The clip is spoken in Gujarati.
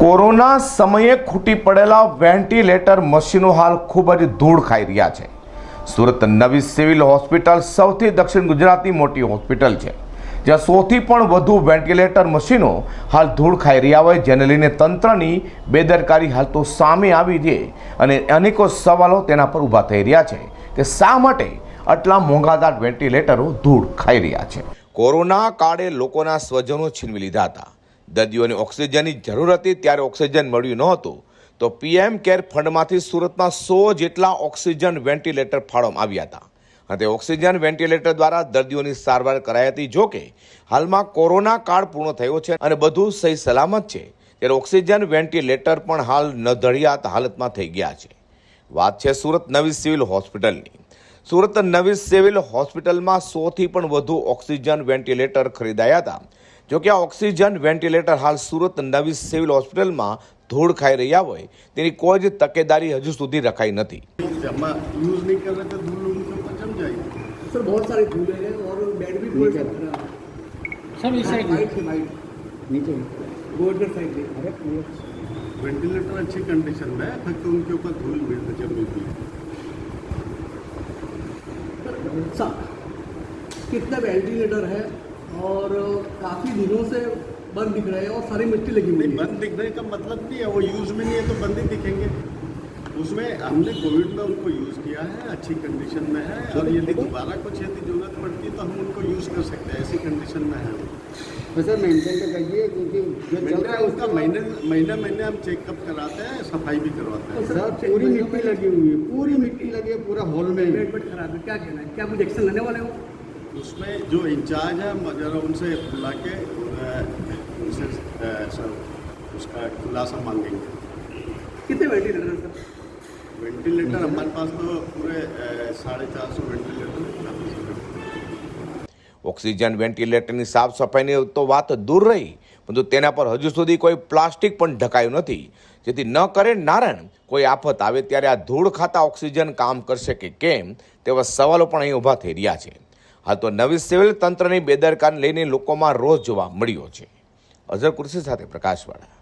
કોરોના સમયે ખૂટી પડેલા વેન્ટિલેટર મશીનો હાલ ખૂબ જ ધૂળ ખાઈ રહ્યા છે. સુરત નવી સિવિલ હોસ્પિટલ સૌથી દક્ષિણ ગુજરાતની મોટી હોસ્પિટલ છે, જ્યાં સૌથી પણ વધુ વેન્ટિલેટર મશીનો હાલ ધૂળ ખાઈ રહ્યા હોય, જેને લઈને તંત્રની બેદરકારી હાલ તો સામે આવી છે અને અનેકો સવાલો તેના પર ઊભા થઈ રહ્યા છે કે શા માટે આટલા મોંઘાદાર વેન્ટિલેટરો ધૂળ ખાઈ રહ્યા છે. કોરોના કાળે લોકોના સ્વજનો છીનવી લીધા હતા. દર્દીઓને ઓક્સિજનની જરૂર હતી ત્યારે ઓક્સિજન મળ્યું નહોતું. તો પીએમ કેર ફંડમાંથી સુરતમાં સો જેટલા ઓક્સિજન વેન્ટિલેટર ફાળવવામાં આવ્યા હતા. અને ઓક્સિજન વેન્ટિલેટર દ્વારા દર્દીઓની સારવાર કરાઈ હતી. જો કે, હાલમાં કોરોના કાળ પૂર્ણ થયો છે અને બધું સહી સલામત છે. ત્યારે ઓક્સિજન વેન્ટિલેટર પણ હાલ નધળિયાત હાલતમાં થઈ ગયા છે. વાત છે સુરત નવી સિવિલ હોસ્પિટલની. સુરત નવી સિવિલ હોસ્પિટલમાં સોથી પણ વધુ ઓક્સિજન વેન્ટિલેટર ખરીદાયા હતા. જો કે આ ઓક્સિજન વેન્ટિલેટર હાલ સુરત નવી સિવિલ હોસ્પિટલમાં ધૂળ ખાઈ રહ્યા હોય તેની કોઈ જ તકેદારી હજુ સુધી રખાઈ નથી जमा यूज नहीं कर रहे थे धूल उनके ऊपर जम जाएगी सर बहुत सारे झूले हैं और बेड भी पूरे सब खराब है सब इस साइड वाइट है वाइट नीचे गोल्डन साइड है अरे पूरे वेंटिलेटर अच्छी कंडीशन में है फक्त उनके ऊपर धूल मिल- जमी हुई है सर कितने वेंटिलेटर है और काफ़ी दिनों से बंद दिख रहे हैं और सारी मिट्टी लगी हुई है। बंद दिखने का मतलब नहीं है वो यूज़ में नहीं है तो बंद ही दिखेंगे। उसमें हमने कोविड में उनको यूज़ किया है अच्छी कंडीशन में है और यदि दोबारा कुछ यदि ज़रूरत पड़ती है तो हम उनको यूज़ कर सकते हैं ऐसी कंडीशन में है वो। वैसे मेंटेन तो करिए क्योंकि जो चल रहा है उसका महीने महीने महीने हम चेकअप कराते हैं सफ़ाई भी करवाते हैं। तो सर पूरी मिट्टी लगी हुई है पूरी मिट्टी लगी है पूरा हॉल में। बेड बेड खराब है क्या कहना है? क्या कुछ एक्शन लेने वाले हो? उसमें जो इंचार्ज है हम जरा उनसे बुला के अ, उनसे अ, सर उसका खुलासा मांगेंगे कितने वेंटिलेटर हैं सर वेंटिलेटर हमारे पास तो पूरे अ, साढ़े चार सौ वेंटिलेटर हैं। ઓક્સિજન વેન્ટિલેટરની સાફ સફાઈની તો વાત દૂર રહી પરંતુ તેના પર હજુ સુધી કોઈ પ્લાસ્ટિક પણ ઢકાયું નથી જેથી ન કરે નારણ કોઈ આફત આવે ત્યારે આ ધૂળ ખાતા ઓક્સિજન કામ કરશે કે કેમ તેવા સવાલો પણ અહીં ઊભા થઈ રહ્યા છે હાલ તો નવી સિવિલ તંત્રની બેદરકારી લઈને લોકોમાં રોષ જોવા મળ્યો છે. અઝર કુર્સી સાથે પ્રકાશવાળા.